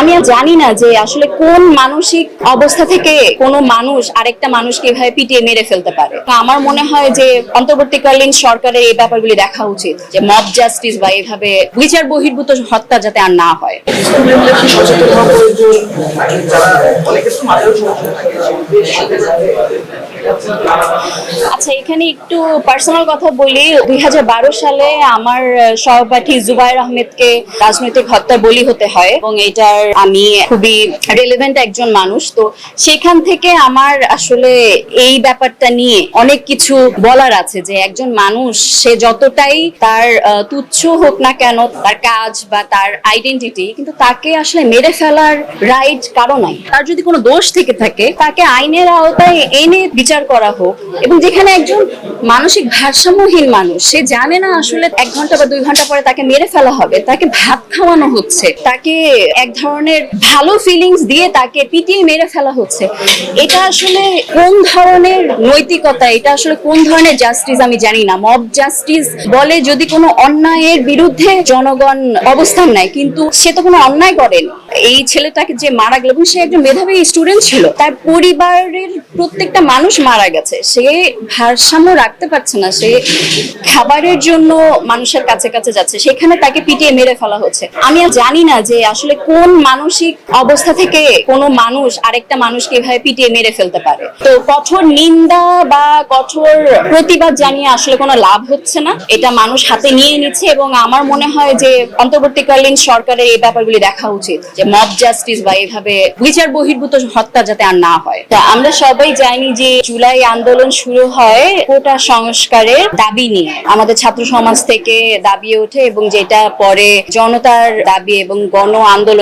আমি জানি না যে আসলে কোন মানসিক অবস্থা থেকে কোন মানুষ আরেকটা মানুষকে এভাবে পিটিয়ে মেরে ফেলতে পারে। আমার মনে হয় যে অন্তর্বর্তীকালীন সরকারের এই ব্যাপারগুলি দেখা উচিত, যে মব জাস্টিস বা এভাবে বিচার বহির্ভূত হত্যা যাতে আর না হয়। আচ্ছা এখানে একটু পার্সোনাল কথা বলি। দুই হাজার বারো সালে আমার সহপাঠী জুবাইর আহমেদকে রাজনৈতিক হত্যা বলি হতে হয়, এবং এটার আমি খুবই রেলেভেন্ট একজন মানুষ। তো সেখান থেকে আমার আসলে এই ব্যাপারটা নিয়ে অনেক কিছু বলার আছে যে একজন মানুষ, সে যতটাই তার তুচ্ছ হোক না কেন, তার কাজ বা তার আইডেন্টিটি কিন্তু তাকে আসলে মেরে ফেলার রাইট কারও নাই। তার যদি কোনো দোষ থেকে থাকে, তাকে আইনের আওতায় এনে বিচার করা হোক। এবং যেখানে একজন মানসিক ভারসাম্যহীন মানুষ, সে জানে না আসলে এক ঘণ্টা বা দুই ঘণ্টা পরে তাকে মেরে ফেলা হবে, তাকে ভাত খাওয়ানো হচ্ছে, তাকে এক ধরনের ভালো ফিলিংস দিয়ে তাকে পিটিয়ে মেরে ফেলা হচ্ছে। এটা আসলে কোন ধরনের নৈতিকতা? এটা আসলে কোন ধরনের জাস্টিস আমি জানি না। মব জাস্টিস বলে যদি কোনো অন্যায়ের বিরুদ্ধে জনগণ অবস্থান নেয়, কিন্তু সে তো কোনো অন্যায় করেন। এই ছেলেটাকে যে মারা গেল, এবং সে একজন মেধাবী স্টুডেন্ট ছিল, তার পরিবারের প্রত্যেকটা মানুষ মারা গেছে। সে ভারসাম্য রাখতে পারছে না। সে খাবারের জন্য মানুষের কাছে কাছে যাচ্ছে। সেখানে তাকে পিটিয়ে মেরে ফেলা হচ্ছে। আমি জানি না যে আসলে কোন মানসিক অবস্থা থেকে কোনো মানুষ আরেকটা মানুষকে এভাবে পিটিয়ে মেরে ফেলতে পারে? তো কঠোর নিন্দা বা কঠোর প্রতিবাদ জানিয়ে আসলে কোনো লাভ হচ্ছে না। এটা মানুষ হাতে নিয়ে নিচ্ছে এবং আমার মনে হয় যে অন্তর্বর্তীকালীন সরকারের এই ব্যাপারগুলি দেখা উচিত, যে মব জাস্টিস বা এভাবে বিচার বহির্ভূত হত্যা যাতে আর না হয়। তা আমরা সবাই জানি যে জুলাই আন্দোলন শুরু হয় কোটা সংস্কারের দাবি নিয়ে। আমাদের ছাত্র সমাজ থেকে দাবি ওঠে এবং যেটা পরে জনতার দাবি এবং গণ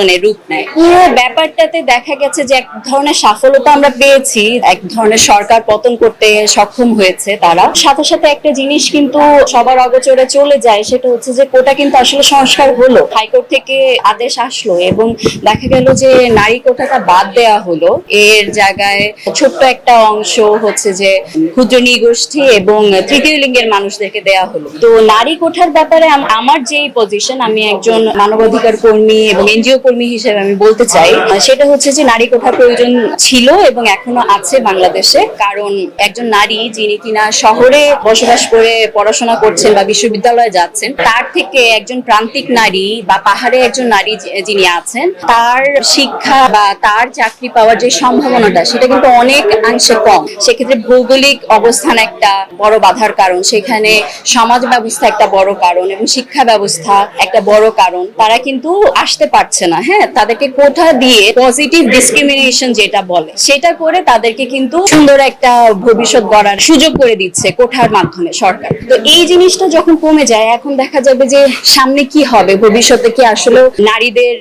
আন্দোলনের রূপ নেয়। পুরো ব্যাপারটাতে দেখা গেছে যে এক ধরনের সাফল্যতা আমরা পেয়েছি, এক ধরনের সরকার পতন করতে সক্ষম হয়েছে তারা। সাথে সাথে একটা জিনিস কিন্তু সবার অগোচরে চলে যায়, সেটা হচ্ছে যে কোটা কিন্তু আসলে সংস্কার হলো। হাইকোর্ট থেকে আদেশ আসলো এবং দেখা গেল যে নারী কোটাটা বাদ দেওয়া হলো। এর জায়গায় ছোট্ট একটা অংশ হচ্ছে যে ক্ষুদ্র নিগোষ্ঠী এবং তৃতীয় লিঙ্গের মানুষদেরকে দেওয়া হলো। তো নারী কোঠার ব্যাপারে আমার যে পজিশন আমি একজন মানবাধিকার কর্মী এবং এনজিও কর্মী হিসেবে আমি বলতে চাই সেটা হচ্ছে যে নারী কোঠার প্রয়োজন ছিল এবং এখনও আছে বাংলাদেশে। কারণ একজন নারী যিনি কিনা শহরে বসবাস করে পড়াশোনা করছেন বা বিশ্ববিদ্যালয়ে যাচ্ছেন তার থেকে একজন প্রান্তিক নারী বা পাহাড়ে একজন নারী যিনি আছেন তার শিক্ষা বা তার চাকরি পাওয়ার যে সম্ভাবনাটা সেটা কিন্তু অনেক অংশে কম। সেক্ষেত্রে ভৌগোলিক অবস্থান একটা বড় বাধার কারণ। সেখানে সমাজ ব্যবস্থা একটা বড় কারণ এবং শিক্ষা ব্যবস্থা একটা বড় কারণ। তারা কিন্তু আসতে পারছে না। হ্যাঁ তাদেরকে কোঠা দিয়ে পজিটিভ ডিসক্রিমিনেশন যেটা বলে, সেটা করে তাদেরকে কিন্তু সুন্দর একটা ভবিষ্যৎ গড়ার সুযোগ করে দিচ্ছে কোঠার মাধ্যমে সরকার। তো এই জিনিসটা যখন কমে যায়, এখন দেখা যাবে যে সামনে কি হবে? ভবিষ্যতে কি আসলে নারীদের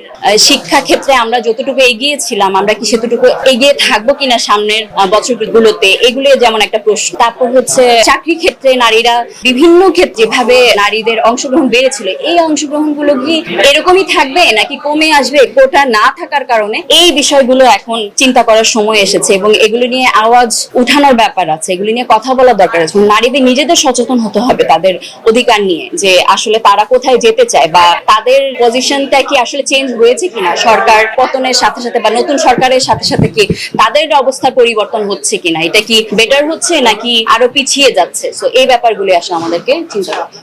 শিক্ষা ক্ষেত্রে আমরা যতটুকু এগিয়েছিলাম, আমরা কি সেতটুকু এগিয়ে থাকব কিনা সামনের বছরগুলোতে? এগুলো যেমন একটা প্রশ্ন। তারপর হচ্ছে চাকরি ক্ষেত্রে নারীরা বিভিন্ন ক্ষেত্রে যেভাবে নারীদের অংশগ্রহণ বেড়েছিল, এই অংশগ্রহণগুলো কি এরকমই থাকবে নাকি কমে আসবে? কোটা না থাকার কারণে এই বিষয়গুলো এখন চিন্তা করার সময় এসেছে এবং এগুলো নিয়ে আওয়াজ উঠানোর ব্যাপার আছে, এগুলো নিয়ে কথা বলার দরকার আছে। নারীদের নিজেদের সচেতন হতে হবে তাদের অধিকার নিয়ে যে আসলে তারা কোথায় যেতে চায় বা তাদের পজিশনটা কি আসলে চেঞ্জ হয়েছে কিনা, সরকার পতনের সাথে সাথে বা নতুন সরকারের সাথে সাথে কি তাদের অবস্থার পরিবর্তন হচ্ছে কিনা, এটা কি বেটার হচ্ছে নাকি আরও পিছিয়ে যাচ্ছে? সো এই ব্যাপারগুলো আসলে আমাদেরকে চিন্তা করতে